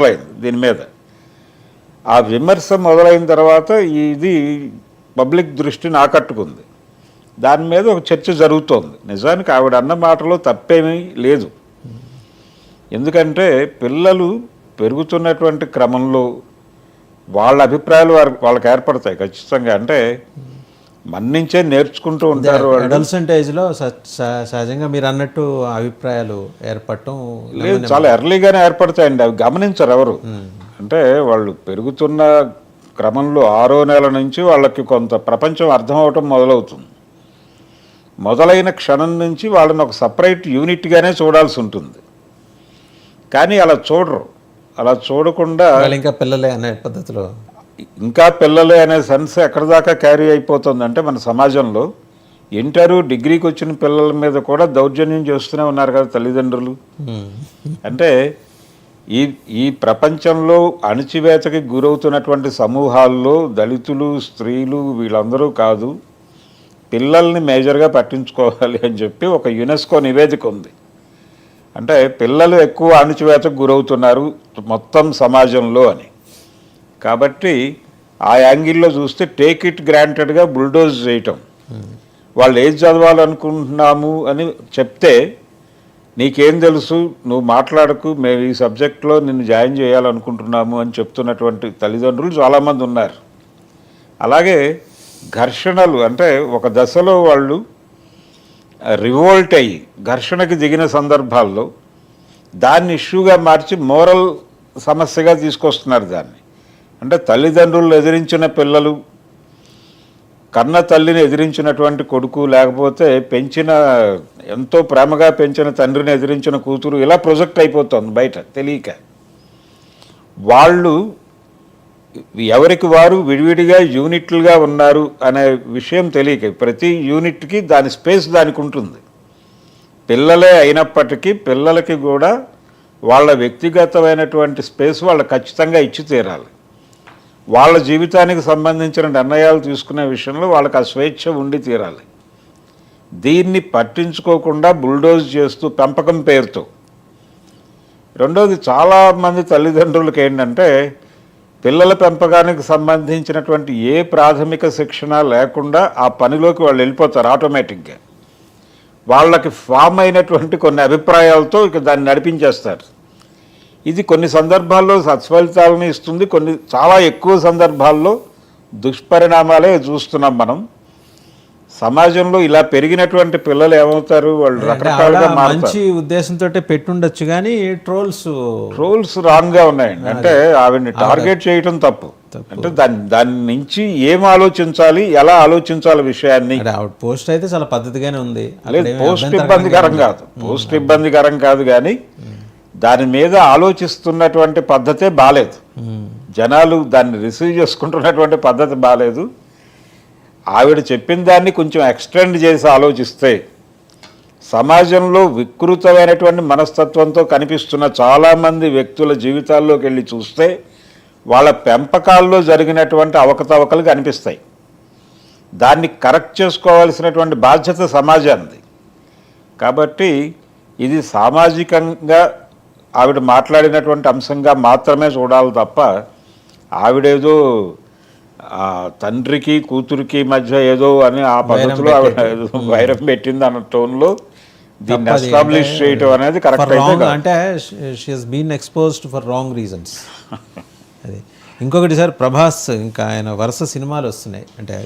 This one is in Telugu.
మొదలైంది దీని మీద. ఆ విమర్శ మొదలైన తర్వాత ఇది పబ్లిక్ దృష్టిని ఆకట్టుకుంది. దాని మీద ఒక చర్చ జరుగుతోంది. నిజానికి ఆవిడ అన్న మాటలో తప్పేమీ లేదు. ఎందుకంటే పిల్లలు పెరుగుతున్నటువంటి క్రమంలో వాళ్ళ అభిప్రాయాలు వారికి వాళ్ళకి ఏర్పడతాయి ఖచ్చితంగా. అంటే మన్నించే నేర్చుకుంటూ ఉంటారు అడల్సెంట్ ఏజ్లో సహజంగా మీరు అన్నట్టు అభిప్రాయాలు ఏర్పడటం లేదు చాలా ఎర్లీగానే ఏర్పడతాయండి. అవి గమనించరు ఎవరు. అంటే వాళ్ళు పెరుగుతున్న క్రమంలో ఆరో నెల నుంచి వాళ్ళకి కొంత ప్రపంచం అర్థం అవటం మొదలవుతుంది. మొదలైన క్షణం నుంచి వాళ్ళని ఒక సపరేట్ యూనిట్గానే చూడాల్సి ఉంటుంది. కానీ అలా చూడరు. అలా చూడకుండా ఇంకా పిల్లలే అనే పద్ధతిలో ఇంకా పిల్లలే అనే సెన్స్ ఎక్కడి దాకా క్యారీ అయిపోతుంది అంటే మన సమాజంలో ఇంటరు డిగ్రీకి వచ్చిన పిల్లల మీద కూడా దౌర్జన్యం చేస్తూనే ఉన్నారు కదా తల్లిదండ్రులు. ఉమ్. అంటే ఈ ఈ ప్రపంచంలో అణచివేతకి గురవుతున్నటువంటి సమూహాల్లో దళితులు స్త్రీలు వీళ్ళందరూ కాదు పిల్లల్ని మేజర్గా పట్టించుకోవాలి అని చెప్పి ఒక యునెస్కో నివేదిక ఉంది. అంటే పిల్లలు ఎక్కువ అణచివేతకు గురవుతున్నారు మొత్తం సమాజంలో అని. కాబట్టి ఆ యాంగిల్లో చూస్తే టేక్ ఇట్ గ్రాంటెడ్గా బుల్డోజ్ చేయటం. వాళ్ళు ఏది చదవాలనుకుంటున్నాము అని చెప్తే నీకేం తెలుసు? నువ్వు మాట్లాడకు. మేము ఈ సబ్జెక్ట్లో నిన్ను జాయిన్ చేయాలనుకుంటున్నాము అని చెప్తున్నటువంటి తల్లిదండ్రులు చాలామంది ఉన్నారు. అలాగే ఘర్షణలు అంటే ఒక దశలో వాళ్ళు రివోల్ట్ అయ్యి ఘర్షణకి దిగిన సందర్భాల్లో దాన్ని ఇష్యూగా మార్చి మోరల్ సమస్యగా తీసుకొస్తున్నారు దాన్ని. అంటే తల్లిదండ్రులు ఎదిరించిన పిల్లలు కన్న తల్లిని ఎదిరించినటువంటి కొడుకు లేకపోతే పెంచిన ఎంతో ప్రేమగా పెంచిన తండ్రిని ఎదిరించిన కూతురు ఇలా ప్రొజెక్ట్ అయిపోతుంది బయట తెలియక. వాళ్ళు ఎవరికి వారు విడివిడిగా యూనిట్లుగా ఉన్నారు అనే విషయం తెలియక ప్రతి యూనిట్కి దాని స్పేస్ దానికి ఉంటుంది. పిల్లలే అయినప్పటికీ పిల్లలకి కూడా వాళ్ళ వ్యక్తిగతమైనటువంటి స్పేస్ వాళ్ళు ఖచ్చితంగా ఇచ్చి తీరాలి. వాళ్ళ జీవితానికి సంబంధించిన నిర్ణయాలు తీసుకునే విషయంలో వాళ్ళకి ఆ స్వేచ్ఛ ఉండి తీరాలి. దీన్ని పట్టించుకోకుండా బుల్డోజ్ చేస్తూ పెంపకం పేరుతో. రెండోది చాలామంది తల్లిదండ్రులకి ఏంటంటే పిల్లల పెంపకానికి సంబంధించినటువంటి ఏ ప్రాథమిక శిక్షణ లేకుండా ఆ పనిలోకి వాళ్ళు వెళ్ళిపోతారు ఆటోమేటిక్గా. వాళ్ళకి ఫామ్ అయినటువంటి కొన్ని అభిప్రాయాలతో ఇక దాన్ని నడిపించేస్తారు. ఇది కొన్ని సందర్భాల్లో సత్ఫలితాలను ఇస్తుంది కొన్ని చాలా ఎక్కువ సందర్భాల్లో దుష్పరిణామాలే చూస్తున్నాం మనం. సమాజంలో ఇలా పెరిగినటువంటి పిల్లలు ఏమవుతారు? వాళ్ళు రకరకాలుగా మంచి ఉద్దేశంతో పెట్టుండొచ్చు కానీ ట్రోల్స్ రూల్స్ రాంగ్గా ఉన్నాయండి అంటే ఆవిడ్ని టార్గెట్ చేయటం తప్పు. అంటే దాని దాని నుంచి ఏం ఆలోచించాలి ఎలా ఆలోచించాలి విషయాన్ని? పోస్ట్ అయితే చాలా పద్ధతిగానే ఉంది. పోస్ట్ ఇబ్బందికరం కాదు. పోస్ట్ ఇబ్బందికరం కాదు కానీ దాని మీద ఆలోచిస్తున్నటువంటి పద్ధతే బాలేదు. జనాలు దాన్ని రిసీవ్ చేసుకుంటున్నటువంటి పద్ధతి బాలేదు. ఆవిడ చెప్పిన దాన్ని కొంచెం ఎక్స్టెండ్ చేసి ఆలోచిస్తే సమాజంలో వికృతమైనటువంటి మనస్తత్వంతో కనిపిస్తున్న చాలామంది వ్యక్తుల జీవితాల్లోకి వెళ్ళి చూస్తే వాళ్ళ పెంపకాల్లో జరిగినటువంటి అవకతవకలు కనిపిస్తాయి. దాన్ని కరెక్ట్ చేసుకోవాల్సినటువంటి బాధ్యత సమాజానికి కాబట్టి ఇది సామాజికంగా ఆవిడ మాట్లాడినటువంటి అంశంగా మాత్రమే చూడాలి తప్ప ఆవిడేదో ఆ, తండ్రికి కూతురికి మధ్య ఏదో అని ఆ పద్ధతిలో ఆవిడ వైరం పెట్టింది అన్న టోన్లో దీన్ని. ఎస్టాబ్లిష్ చేయటం అనేది కరెక్ట్ అయితే. అంటే she has been exposed for wrong reasons అది. ఇంకొకటి సార్ ప్రభాస్ ఇంకా ఆయన వరుస సినిమాలు వస్తున్నాయి. అంటే